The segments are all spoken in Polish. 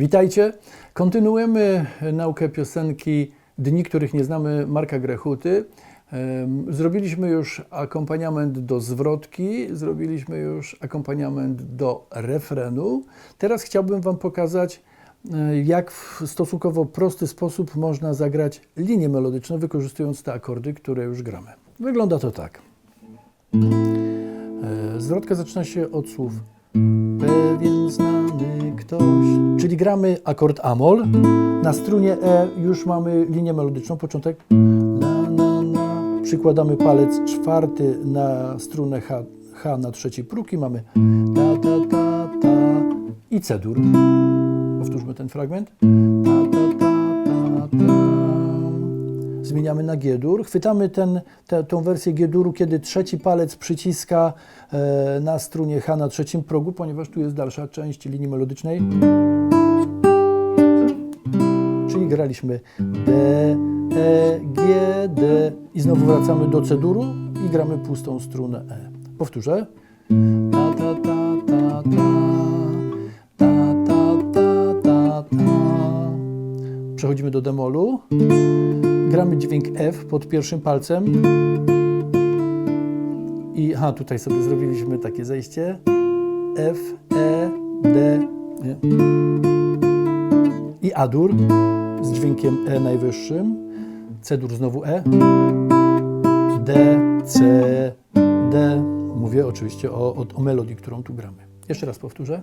Witajcie. Kontynuujemy naukę piosenki Dni, których nie znamy Marka Grechuty. Zrobiliśmy już akompaniament do zwrotki, zrobiliśmy już akompaniament do refrenu. Teraz chciałbym Wam pokazać, e, jak w stosunkowo prosty sposób można zagrać linię melodyczną, wykorzystując te akordy, które już gramy. Wygląda to tak. E, Zwrotka zaczyna się od słów pewien znany czyli gramy akord Amol. Na strunie E już mamy linię melodyczną, początek. Przykładamy palec czwarty na strunę H, H na trzeci próg i mamy ta, ta, ta, ta i C-dur. Powtórzmy ten fragment. Ta, Zmieniamy na G-dur. Chwytamy ten, tę tą wersję G-duru, kiedy trzeci palec przyciska e, na strunie H na trzecim progu, ponieważ tu jest dalsza część linii melodycznej. Czyli graliśmy D, E, G, D i znowu wracamy do C-duru i gramy pustą strunę E. Powtórzę. Ta, ta, ta, ta, ta. Przechodzimy do demolu. Gramy dźwięk F pod pierwszym palcem. I aha, tutaj sobie zrobiliśmy takie zejście. F, E, D. Nie? I A-dur z dźwiękiem E najwyższym. C-dur znowu E. D, C, D. Mówię oczywiście o, o, o melodii, którą tu gramy. Jeszcze raz powtórzę.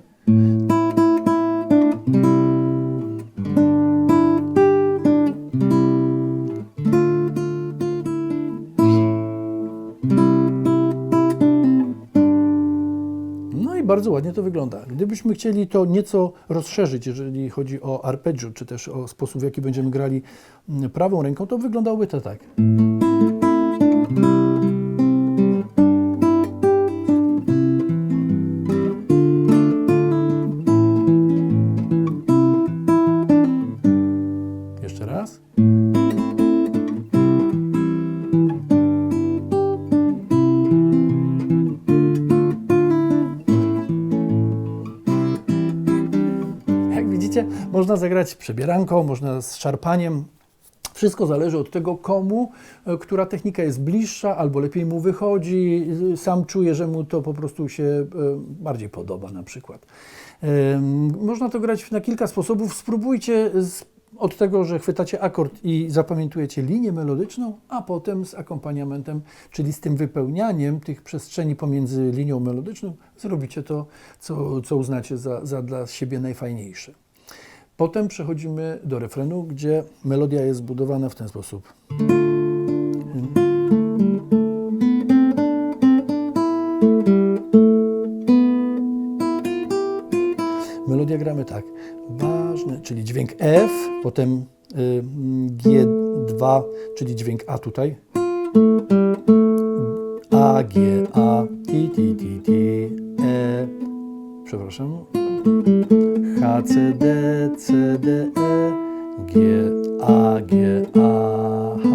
Bardzo ładnie to wygląda. Gdybyśmy chcieli to nieco rozszerzyć, jeżeli chodzi o arpeggio, czy też o sposób, w jaki będziemy grali mm, prawą ręką, to wyglądałoby to tak. Można zagrać przebieranką, można z szarpaniem. Wszystko zależy od tego, komu, e, która technika jest bliższa, albo lepiej mu wychodzi. y, Sam czuje, że mu to po prostu się e, bardziej podoba, na przykład. Można to grać na kilka sposobów. Spróbujcie od tego, że chwytacie akord i zapamiętujecie linię melodyczną, a potem z akompaniamentem, czyli z tym wypełnianiem tych przestrzeni pomiędzy linią melodyczną, zrobicie to, co, co uznacie za, za dla siebie najfajniejsze. Potem przechodzimy do refrenu, gdzie melodia jest zbudowana w ten sposób. Melodia gramy tak. Ważne, czyli dźwięk F, potem y, G2, czyli dźwięk A tutaj. A, G, A, Ti, Ti, Ti, Ti, E. Przepraszam. H, C, D, C, D, E, G, A, G, A, H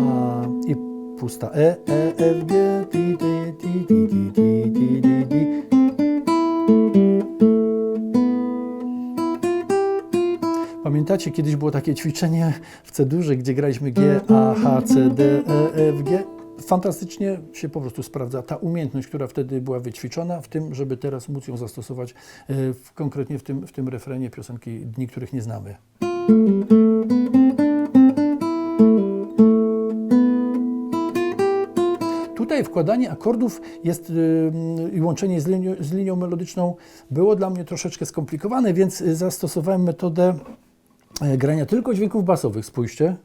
i pusta E, E, F, G, Ti, Ti, Ti, Ti, Ti, Ti, Ti, Ti, Ti. Pamiętacie, kiedyś było takie ćwiczenie w C-durze, gdzie graliśmy G, A, H, C, D, E, F, G. Fantastycznie się po prostu sprawdza ta umiejętność, która wtedy była wyćwiczona, w tym, żeby teraz móc ją zastosować e, w, konkretnie w tym, w tym refrenie piosenki Dni, których nie znamy. Tutaj wkładanie akordów jest y, i łączenie z linią, z linią melodyczną było dla mnie troszeczkę skomplikowane, więc y, zastosowałem metodę e, grania tylko dźwięków basowych. Spójrzcie.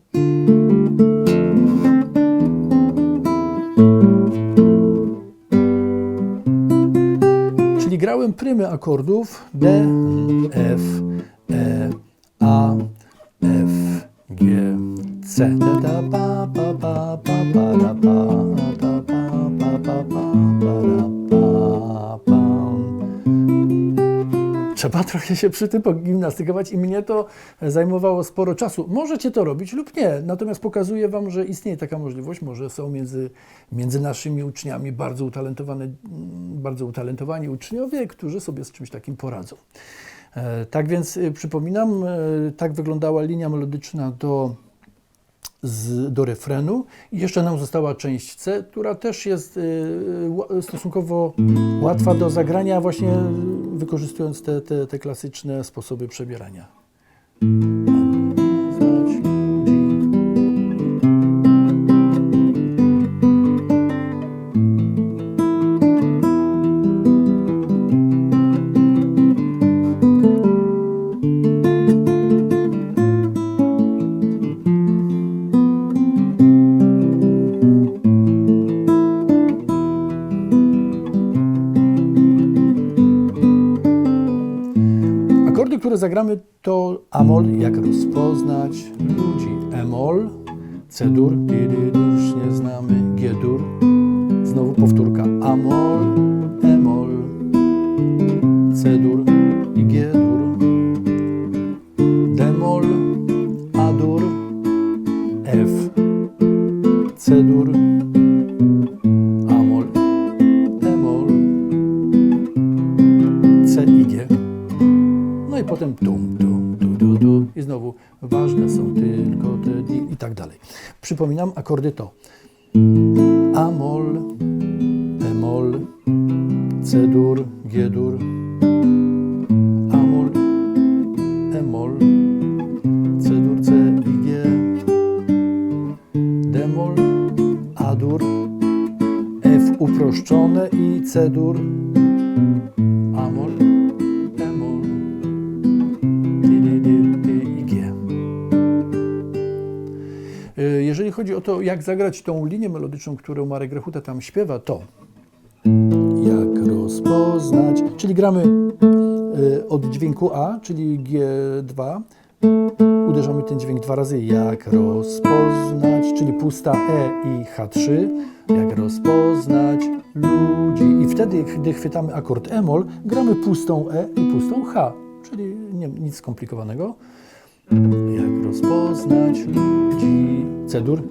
Czyli grałem prymy akordów D, F, E, A, F, G, C. Ta, Trzeba trochę się przy tym pogimnastykować i mnie to zajmowało sporo czasu. Możecie to robić lub nie, natomiast pokazuję Wam, że istnieje taka możliwość. Może są między, między naszymi uczniami bardzo, utalentowane, bardzo utalentowani uczniowie, którzy sobie z czymś takim poradzą. E, Tak więc y, przypominam, e, tak wyglądała linia melodyczna do, z, do refrenu. I jeszcze nam została część C, która też jest y, stosunkowo łatwa do zagrania, właśnie wykorzystując te, te, te klasyczne sposoby przebierania. Które zagramy to Amol, jak rozpoznać ludzi. Emol, C-dur, już nie znamy, G-dur. Znowu powtórka. Amol, potem tum, tum, tu, tu, tu. I znowu ważne są tylko te dni i tak dalej. Przypominam akordy to. A mol, E mol, C dur, G dur, A mol, E mol, C dur, C i G, D mol, A dur, F uproszczone i C dur, chodzi o to, jak zagrać tą linię melodyczną, którą Marek Grechuta tam śpiewa, to jak rozpoznać, czyli gramy y, od dźwięku A, czyli G2, uderzamy ten dźwięk dwa razy, jak rozpoznać, czyli pusta E i H3, jak rozpoznać ludzi. I wtedy, gdy chwytamy akord E-moll, gramy pustą E i pustą H, czyli nie, nic skomplikowanego. Jak rozpoznać ludzi. C-dur,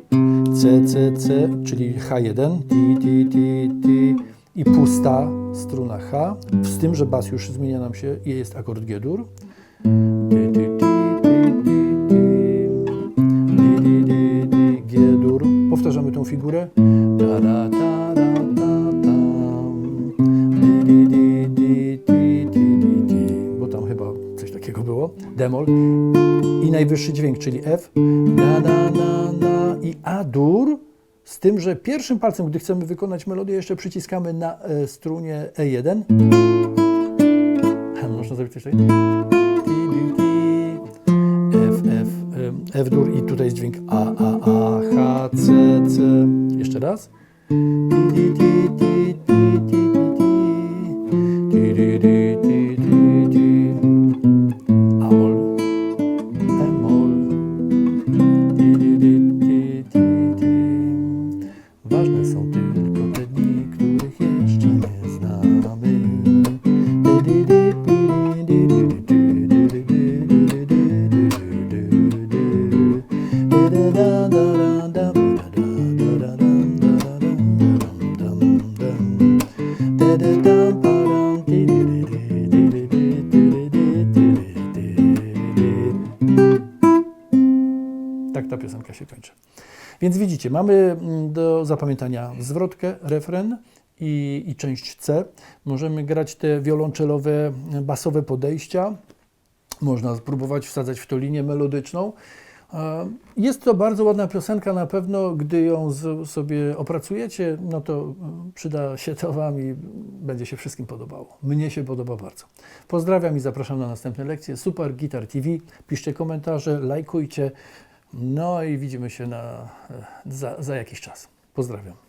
C, C, C, czyli H1, ti, ti, ti, ti i pusta struna H, z tym, że bas już zmienia nam się i jest akord G-dur. G-dur. Powtarzamy tą figurę. Bo tam chyba coś takiego było. Demol. Najwyższy dźwięk, czyli F. Da, da, da, da. I A-dur. Z tym, że pierwszym palcem, gdy chcemy wykonać melodię, jeszcze przyciskamy na e, strunie E1. Można zrobić coś takiego. F, F, em, F dur i tutaj jest dźwięk A, A, A, H, C, C. Jeszcze raz. Di, Tak ta piosenka się kończy. Więc widzicie, mamy mm, do zapamiętania zwrotkę, refren i, i część C. Możemy grać te wiolonczelowe, basowe podejścia. Można spróbować wsadzać w to linię melodyczną. Jest to bardzo ładna piosenka, na pewno, gdy ją sobie opracujecie, no to e, przyda się to Wam i będzie się wszystkim podobało. Mnie się podoba bardzo. Pozdrawiam i zapraszam na następne lekcje. Super Guitar TV. Piszcie komentarze, lajkujcie. No i widzimy się na, za, za jakiś czas. Pozdrawiam.